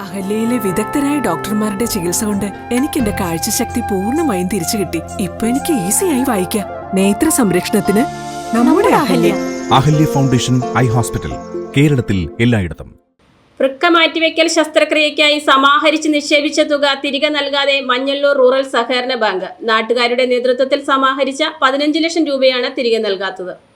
അഹല്യയിലെ വിദഗ്ധരായ ഡോക്ടർമാരുടെ ചികിത്സ കൊണ്ട് എനിക്ക് എന്റെ കാഴ്ചശക്തി പൂർണമായും തിരിച്ചു കിട്ടി. ഇപ്പൊ എനിക്ക് ഈസിയായി വായിക്കാം. നേത്ര സംരക്ഷണത്തിന് നമ്മുടെ Ahalya. Ahalya. Foundation eye hospital കേരളത്തിൽ എല്ലായിടത്തും. വൃക്ക മാറ്റിവെക്കൽ ശസ്ത്രക്രിയയ്ക്കായി സമാഹരിച്ച് നിക്ഷേപിച്ച തുക തിരികെ നൽകാതെ മഞ്ഞല്ലൂർ റൂറൽ സഹകരണ ബാങ്ക്. നാട്ടുകാരുടെ നേതൃത്വത്തിൽ സമാഹരിച്ച പതിനഞ്ച് ലക്ഷം രൂപയാണ് തിരികെ നൽകാത്തത്.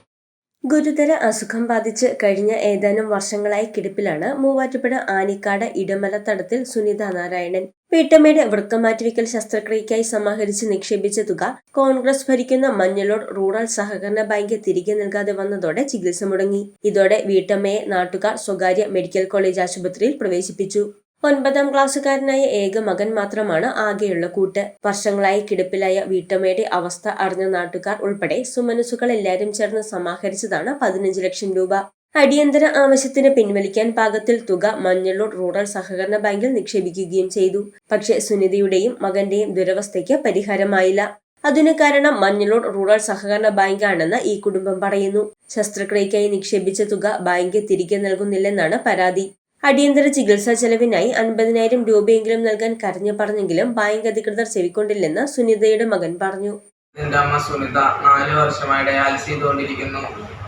ഗുരുതര അസുഖം ബാധിച്ച് കഴിഞ്ഞ ഏതാനും വർഷങ്ങളായി കിടപ്പിലാണ് മൂവാറ്റുപുഴ ആനിക്കാട് ഇടമലത്തടത്തിൽ സുനിത നാരായണൻ. വീട്ടമ്മയുടെ വൃക്കമാറ്റിവെക്കൽ ശസ്ത്രക്രിയയ്ക്കായി സമാഹരിച്ച് നിക്ഷേപിച്ച തുക കോൺഗ്രസ് ഭരിക്കുന്ന മഞ്ഞളോട് റൂറൽ സഹകരണ ബാങ്ക് തിരികെ നൽകാതെ വന്നതോടെ ചികിത്സ മുടങ്ങി. ഇതോടെ വീട്ടമ്മയെ നാട്ടുകാർ സ്വകാര്യ മെഡിക്കൽ കോളേജ് ആശുപത്രിയിൽ പ്രവേശിപ്പിച്ചു. ഒൻപതാം ക്ലാസ്സുകാരനായ ഏക മകൻ മാത്രമാണ് ആകെയുള്ള കൂട്ട്. വർഷങ്ങളായി കിടപ്പിലായ വീട്ടമ്മയുടെ അവസ്ഥ അറിഞ്ഞ നാട്ടുകാർ ഉൾപ്പെടെ സുമനസുകൾ എല്ലാവരും ചേർന്ന് സമാഹരിച്ചതാണ് പതിനഞ്ച് ലക്ഷം രൂപ. അടിയന്തര ആവശ്യത്തിന് പിൻവലിക്കാൻ പാകത്തിൽ തുക മഞ്ഞളൂർ റൂറൽ സഹകരണ ബാങ്കിൽ നിക്ഷേപിക്കുകയും ചെയ്തു. പക്ഷേ സുനിതയുടെയും മകന്റെയും ദുരവസ്ഥയ്ക്ക് പരിഹാരമായില്ല. അതിന് കാരണം മഞ്ഞളൂർ റൂറൽ സഹകരണ ബാങ്കാണെന്ന് ഈ കുടുംബം പറയുന്നു. ശസ്ത്രക്രിയയ്ക്കായി നിക്ഷേപിച്ച തുക ബാങ്ക് തിരികെ നൽകുന്നില്ലെന്നാണ് പരാതി. അടിയന്തര ചികിത്സാ ചെലവിനായി അൻപതിനായിരം രൂപയെങ്കിലും നൽകാൻ കരഞ്ഞു പറഞ്ഞെങ്കിലും ബാങ്ക് അധികൃതർ ചെവിക്കൊണ്ടില്ലെന്ന് സുനിതയുടെ മകൻ പറഞ്ഞു. എന്റെ അമ്മ സുനിത? നാല് വർഷമായി ഡയാലിസ് ചെയ്തുകൊണ്ടിരിക്കുന്നു.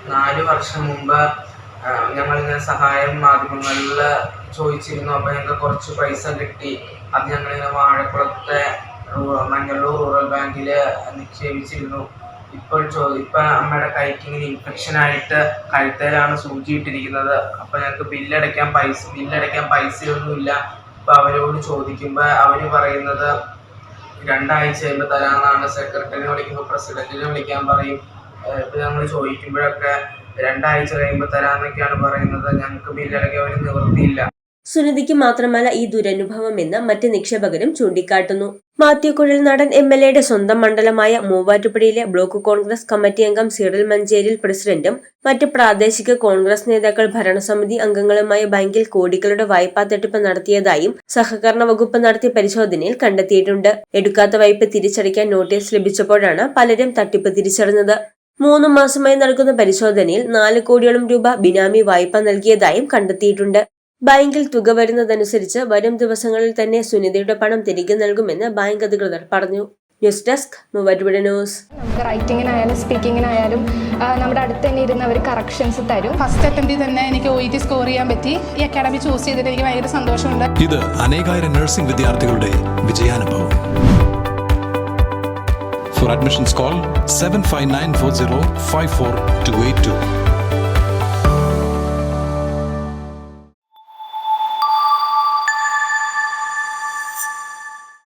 നാല് വർഷം മുമ്പ് ഞങ്ങളിങ്ങനെ സഹായം മാധ്യമങ്ങളിൽ ചോദിച്ചിരുന്നു. അപ്പോൾ ഞങ്ങൾക്ക് കുറച്ച് പൈസ കിട്ടി. അത് ഞങ്ങളിങ്ങനെ വാഴക്കുളത്തെ മംഗളൂർ റൂറൽ ബാങ്കിൽ നിക്ഷേപിച്ചിരുന്നു. ഇപ്പോൾ ചോ ഇപ്പം അമ്മയുടെ കൈക്ക് ഇങ്ങനെ ഇൻഫെക്ഷൻ ആയിട്ട് കഴുത്തേലാണ് സൂചി ഇട്ടിരിക്കുന്നത്. അപ്പോൾ ഞങ്ങൾക്ക് ബില്ലടയ്ക്കാൻ പൈസ ബില്ലടയ്ക്കാൻ പൈസയൊന്നുമില്ല. അപ്പോൾ അവരോട് ചോദിക്കുമ്പോൾ അവർ പറയുന്നത് രണ്ടാഴ്ച കഴിയുമ്പോൾ തരാമെന്നാണ് സെക്രട്ടറിനെ വിളിക്കുമ്പോൾ പ്രസിഡന്റിനെ വിളിക്കാൻ പറയും. ഇപ്പം ഞങ്ങൾ ചോദിക്കുമ്പോഴൊക്കെ രണ്ടാഴ്ച കഴിയുമ്പോൾ തരാമെന്നൊക്കെയാണ് പറയുന്നത്. ഞങ്ങൾക്ക് ബില്ലടയ്ക്കാൻ ഒരു നിവൃത്തിയില്ല. സുനിതയ്ക്ക് മാത്രമല്ല ഈ ദുരനുഭവമെന്ന് മറ്റ് നിക്ഷേപകരും ചൂണ്ടിക്കാട്ടുന്നു. മാത്യക്കുഴൽ നടൻ എം എൽ എയുടെ സ്വന്തം മണ്ഡലമായ മൂവാറ്റുപുഴയിലെ ബ്ലോക്ക് കോൺഗ്രസ് കമ്മിറ്റി അംഗം സീറൽ മഞ്ചേരിൽ പ്രസിഡന്റും മറ്റ് പ്രാദേശിക കോൺഗ്രസ് നേതാക്കൾ ഭരണസമിതി അംഗങ്ങളുമായ ബാങ്കിൽ കോടികളുടെ വായ്പാ തട്ടിപ്പ് നടത്തിയതായും സഹകരണ വകുപ്പ് നടത്തിയ പരിശോധനയിൽ കണ്ടെത്തിയിട്ടുണ്ട്. എടുക്കാത്ത വായ്പ തിരിച്ചടയ്ക്കാൻ നോട്ടീസ് ലഭിച്ചപ്പോഴാണ് പലരും തട്ടിപ്പ് തിരിച്ചറിഞ്ഞത്. മൂന്ന് മാസമായി നടക്കുന്ന പരിശോധനയിൽ നാല് കോടിയോളം രൂപ ബിനാമി വായ്പ നൽകിയതായും കണ്ടെത്തിയിട്ടുണ്ട്. ബാങ്കിൽ തുക വരുന്നതനുസരിച്ച് വരും ദിവസങ്ങളിൽ തന്നെ സുനിതയുടെ പണം തിരികെ നൽകുമെന്ന് ബാങ്ക് അധികൃതർ പറഞ്ഞു. News desk news. നമുക്ക് റൈറ്റിങ്ങിനായാലും സ്പീക്കിങ്ങിനായാലും നമ്മുടെ അടുത്ത് തന്നെ ഇരുന്ന് അവർ കറക്ഷൻസ് തരും. ഫസ്റ്റ് അറ്റംപ്റ്റിൽ തന്നെ എനിക്ക് ഒ ടി സ്കോർ ചെയ്യാൻ പറ്റി. ഈ അക്കാഡമി ചൂസ് ചെയ്തിട്ട് എനിക്ക് ഭയങ്കര സന്തോഷമുണ്ട്. ഇത് അനേകായിരം നഴ്സിംഗ് വിദ്യാർത്ഥികളുടെ വിജയാനുഭവം. For admissions call seven five nine four zero five four two eight two